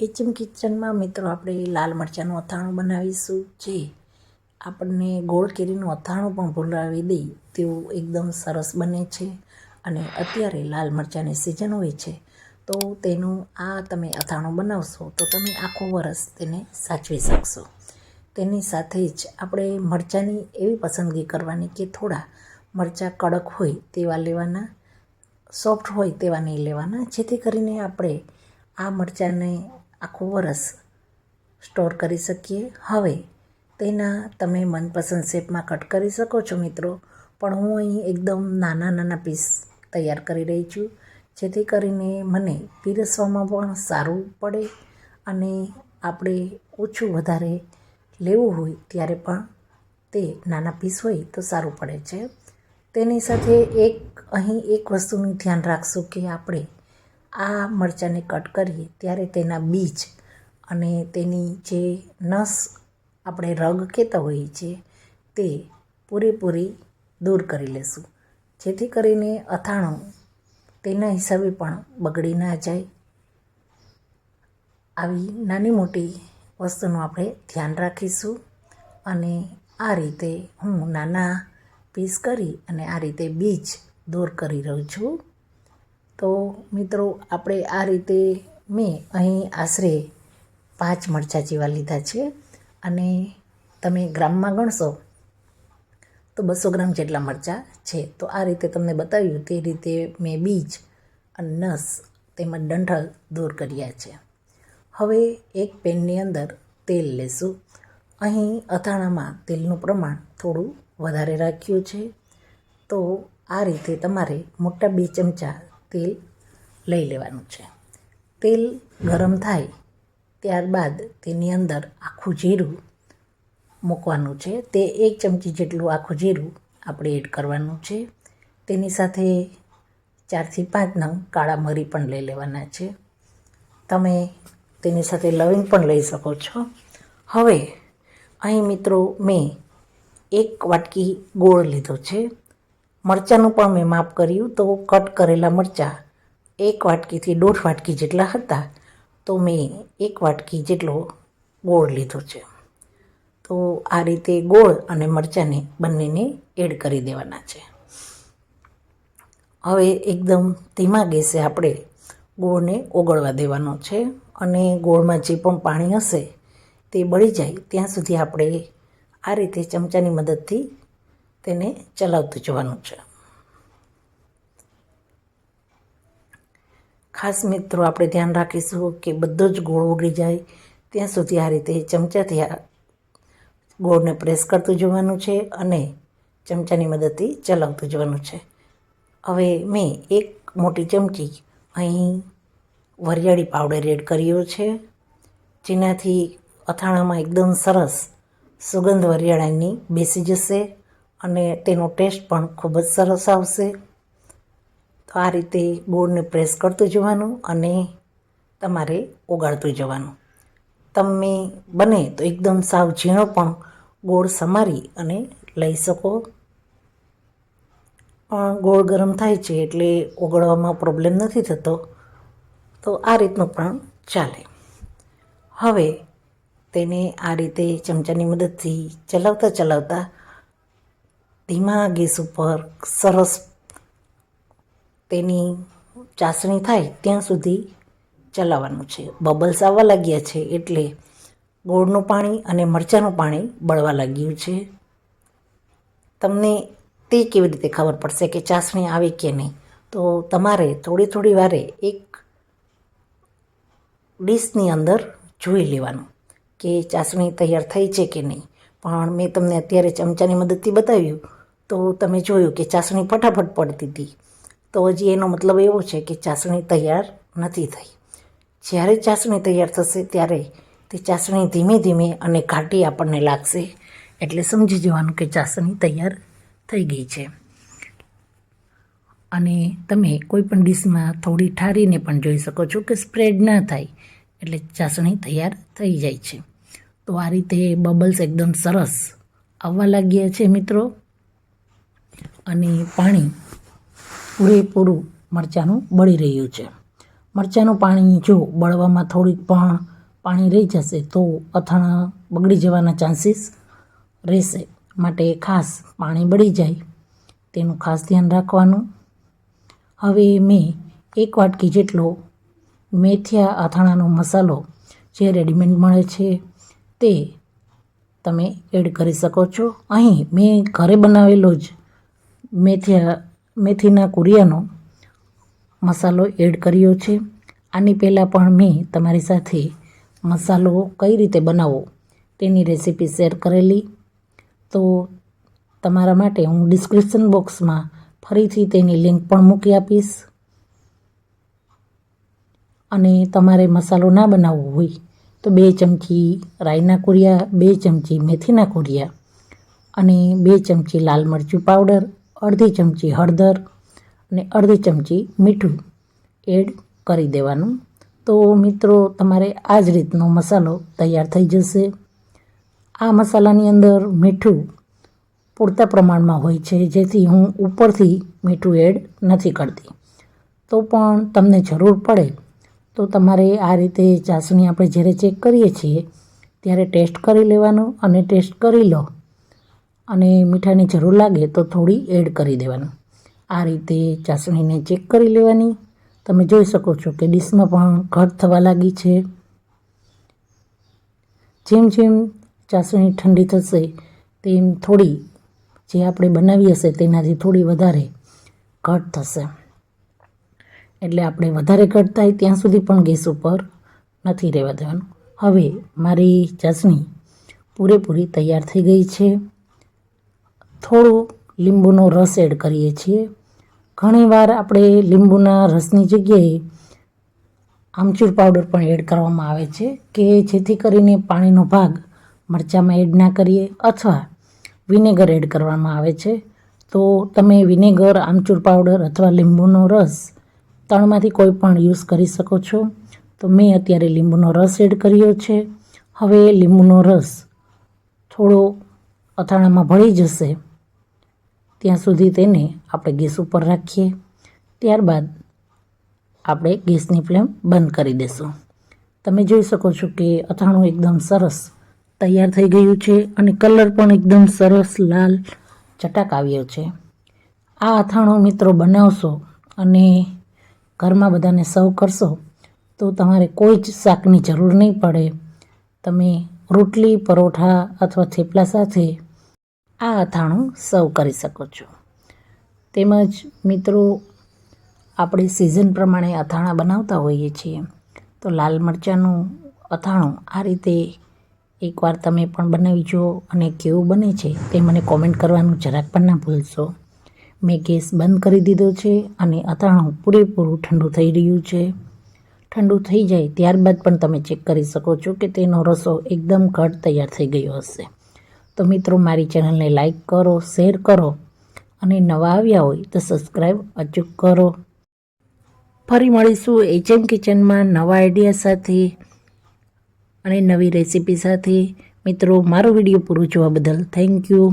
Kitchen કિચનમાં મિત્રો આપણે લાલ મરચાંનું અથાણું બનાવીશું. જે આપણને ગોળ કેરીનું અથાણું પણ ભૂલાવી દે તેવું એકદમ સરસ બને છે અને અત્યારે લાલ મરચાંની સિઝન હોય છે. તો તેનું આ તમે અથાણું બનાવશો તો તમે આખું વરસ તેને સાચવી શકશો. તેની સાથે જ આપણે મરચાંની એવી પસંદગી કરવાની કે થોડા મરચાં કડક હોય તેવા લેવાના, સોફ્ટ હોય તેવા નહીં લેવાના. જેથી કરીને આપણે આ મરચાંને આખું વરસ સ્ટોર કરી શકીએ. હવે તેના તમે મનપસંદ શેપમાં કટ કરી શકો છો મિત્રો. પણ હું અહીં એકદમ નાના નાના પીસ તૈયાર કરી રહી છું. જેથી કરીને મને પીરસવામાં પણ સારું પડે અને આપણે ઓછું વધારે લેવું હોય ત્યારે પણ તે નાના પીસ હોય તો સારું પડે છે. તેની સાથે એક અહીં એક વસ્તુનું ધ્યાન રાખશું કે આપણે આ મરચાંને કટ કરીએ ત્યારે તેના બીજ અને તેની જે નસ આપણે રગ કહેતા હોઈએ છીએ તે પૂરેપૂરી દૂર કરી લેશું. જેથી કરીને અથાણું તેના હિસાબે પણ બગડી ના જાય. આવી નાની મોટી વસ્તુનું આપણે ધ્યાન રાખીશું અને આ રીતે હું નાના પીસ કરી અને આ રીતે બીજ દૂર કરી રહું છું. તો મિત્રો, આપણે આ રીતે મેં અહીં આશરે પાંચ મરચાં જેવા લીધા છે અને તમે ગ્રામમાં ગણશો તો બસો ગ્રામ જેટલા મરચાં છે. તો આ રીતે તમને બતાવ્યું તે રીતે મેં બીજ અને નસ તેમજ ડંઠલ દૂર કર્યા છે. હવે એક પેનની અંદર તેલ લેશું. અહીં અથાણામાં તેલનું પ્રમાણ થોડું વધારે રાખ્યું છે. તો આ રીતે તમારે મોટા બે ચમચા તેલ લઈ લેવાનું છે. તેલ ગરમ થાય ત્યારબાદ તેની અંદર આખું જીરું મૂકવાનું છે. તે એક ચમચી જેટલું આખું જીરું આપણે એડ કરવાનું છે. તેની સાથે ચારથી પાંચ નંગ કાળા મરી પણ લઈ લેવાના છે. તમે તેની સાથે લવિંગ પણ લઈ શકો છો. હવે અહીં મિત્રો મેં એક વાટકી ગોળ લીધો છે. મરચાંનું પણ મેં માપ કર્યું તો કટ કરેલા મરચાં એક વાટકીથી દોઢ વાટકી જેટલા હતા તો મેં એક વાટકી જેટલો ગોળ લીધો છે. તો આ રીતે ગોળ અને મરચાંને બંનેને એડ કરી દેવાના છે. હવે એકદમ ધીમા ગેસે આપણે ગોળને ઓગળવા દેવાનો છે અને ગોળમાં જે પણ પાણી હશે તે બળી જાય ત્યાં સુધી આપણે આ રીતે ચમચાની મદદથી તેને ચલાવતું જવાનું છે. ખાસ મિત્રો, આપણે ધ્યાન રાખીશું કે બધો જ ગોળ ઓગળી જાય, ત્યાં સુધી આ રીતે ચમચાથી આ ગોળને પ્રેસ કરતું જવાનું છે અને ચમચાની મદદથી ચલાવતું જવાનું છે. હવે મેં એક મોટી ચમચી અહીં વરિયાળી પાવડર એડ કર્યો છે, જેનાથી અથાણામાં એકદમ સરસ સુગંધ વરિયાળાની બેસી જશે. અને તેનો ટેસ્ટ પણ ખૂબ જ સરસ આવશે. તો આ રીતે ગોળને પ્રેસ કરતું જવાનું અને તમારે ઓગાળતું જવાનું. તમે બને તો એકદમ સાવ ઝીણો પણ ગોળ સમારી અને લઈ શકો. પણ ગોળ ગરમ થાય છે એટલે ઓગળવામાં પ્રોબ્લેમ નથી થતો. તો આ રીતનું પણ ચાલે. હવે તેને આ રીતે ચમચાની મદદથી ચલાવતા ચલાવતા ધીમા ગેસ ઉપર સરસ તેની ચાસણી થાય ત્યાં સુધી ચલાવવાનું છે. બબલ્સ આવવા લાગ્યા છે એટલે ગોળનું પાણી અને મરચાંનું પાણી બળવા લાગ્યું છે. તમને તે કેવી રીતે ખબર પડશે કે ચાસણી આવે કે નહીં? તો તમારે થોડી થોડી વારે એક ડીશની અંદર જોઈ લેવાનું કે ચાસણી તૈયાર થઈ છે કે નહીં. પણ મેં તમને અત્યારે ચમચાની મદદથી બતાવ્યું તો તમે જોયું કે ચાસણી ફટાફટ પડતી હતી તો હજી એનો મતલબ એવો છે કે ચાસણી તૈયાર નથી થઈ. જ્યારે ચાસણી તૈયાર થશે ત્યારે તે ચાસણી ધીમે ધીમે અને ઘાટી આપણને લાગશે. એટલે સમજી જવાનું કે ચાસણી તૈયાર થઈ ગઈ છે. અને તમે કોઈ પણ ડીશમાં થોડી ઠારીને પણ જોઈ શકો છો કે સ્પ્રેડ ના થાય, એટલે ચાસણી તૈયાર થઈ જાય છે. તો આ રીતે બબલ્સ એકદમ સરસ આવવા લાગ્યા છે મિત્રો. અને પાણી પૂરેપૂરું મરચાંનું બળી રહ્યું છે. મરચાંનું પાણી જો બળવામાં થોડીક પણ પાણી રહી જશે તો અથાણા બગડી જવાના ચાન્સીસ રહેશે. માટે ખાસ પાણી બળી જાય. તેનું ખાસ ધ્યાન રાખવાનું. હવે મેં એક વાટકી જેટલો મેથિયા અથાણાનો મસાલો જે રેડીમેડ મળે છે તે તમે એડ કરી શકો છો. અહીં મેં ઘરે બનાવેલો જ મેથિયા, મેથીના કુરિયાનો મસાલો એડ કર્યો છે. આની પહેલાં પણ મેં તમારી સાથે મસાલો કઈ રીતે બનાવવો તેની રેસીપી શેર કરેલી. તો તમારા માટે હું ડિસ્ક્રિપ્શન બોક્સમાં ફરીથી તેની લિંક પણ મૂકી આપીશ. અને તમારે મસાલો ના બનાવવો હોય તો બે ચમચી રાઈના કુરિયા, બે ચમચી મેથીના કુરિયા અને બે ચમચી લાલ મરચું પાવડર અડધી ચમચી હળદર અને અડધી ચમચી મીઠું એડ કરી દેવાનું. તો મિત્રો, તમારે આ જ રીતનો મસાલો તૈયાર થઈ જશે. આ મસાલાની અંદર મીઠું પૂરતા પ્રમાણમાં હોય છે, જેથી હું ઉપરથી મીઠું એડ નથી કરતી. તો પણ તમને જરૂર પડે તો તમારે આ રીતે ચાસણી આપણે જ્યારે ચેક કરીએ છીએ, ત્યારે ટેસ્ટ કરી લેવાનું અને ટેસ્ટ કરી લો. અને મીઠાની જરૂર લાગે તો થોડી એડ કરી દેવાનું. આ રીતે ચાસણીને ચેક કરી લેવાની. તમે જોઈ શકો છો કે ડીશમાં પણ ઘટ થવા લાગી છે. જેમ જેમ ચાસણી ઠંડી થશે, તેમ થોડી જે આપણે બનાવી હશે તેનાથી થોડી વધારે ઘટ થશે. એટલે આપણે વધારે ઘટ થાય ત્યાં સુધી પણ ગેસ ઉપર નથી રહેવા દેવાનું. હવે મારી ચાસણી પૂરેપૂરી તૈયાર થઈ ગઈ છે. થોડું લીંબુનો રસ એડ કરીએ છીએ. ઘણીવાર આપણે લીંબુના રસની જગ્યાએ આમચૂર પાવડર પણ એડ કરવામાં આવે છે કે જેથી કરીને પાણીનો ભાગ મરચાંમાં એડ ના કરીએ અથવા વિનેગર એડ કરવામાં આવે છે. તો તમે વિનેગર, આમચૂર પાવડર અથવા લીંબુનો રસ ત્રણમાંથી કોઈ પણ યુઝ કરી શકો છો. તો મેં અત્યારે લીંબુનો રસ એડ કર્યો છે. હવે લીંબુનો રસ થોડો અથાણામાં ભળી જશે. ત્યાં સુધી તેને આપણે ગેસ ઉપર રાખીએ. ત્યારબાદ આપણે ગેસની ફ્લેમ બંધ કરી દેશું. તમે જોઈ શકો છો કે અથાણું એકદમ સરસ તૈયાર થઈ ગયું છે અને કલર પણ એકદમ સરસ લાલ ચટાક આવ્યો છે. આ અથાણું મિત્રો બનાવશો અને ઘરમાં બધાને સર્વ કરશો તો તમારે કોઈ જ શાકની જરૂર નહીં પડે. તમે રોટલી, પરોઠા અથવા થેપલા સાથે આ અથાણું સર્વ કરી શકો છો. તેમજ મિત્રો, આપણે સિઝન પ્રમાણે અથાણાં બનાવતા હોઈએ છીએ, તો લાલ મરચાંનું અથાણું આ રીતે એકવાર તમે પણ બનાવી જુઓ અને કેવું બને છે તે મને કોમેન્ટ કરવાનું જરાક પણ ના ભૂલશો. મેં ગેસ બંધ કરી દીધો છે અને અથાણું પૂરેપૂરું ઠંડુ થઈ રહ્યું છે. ઠંડુ થઈ જાય ત્યારબાદ પણ તમે ચેક કરી શકો છો કે તેનો રસો એકદમ ઘટ તૈયાર થઈ ગયો હશે. તો મિત્રો મારી ચેનલને લાઇક કરો, શેર કરો અને નવા આવ્યા હોય તો સબસ્ક્રાઈબ અચૂક કરો. ફરી મળીશું એચએમ કિચનમાં નવા આઈડિયા સાથે અને નવી રેસીપી સાથે. મિત્રો, મારો વીડિયો પૂરો જોવા બદલ થેન્ક યુ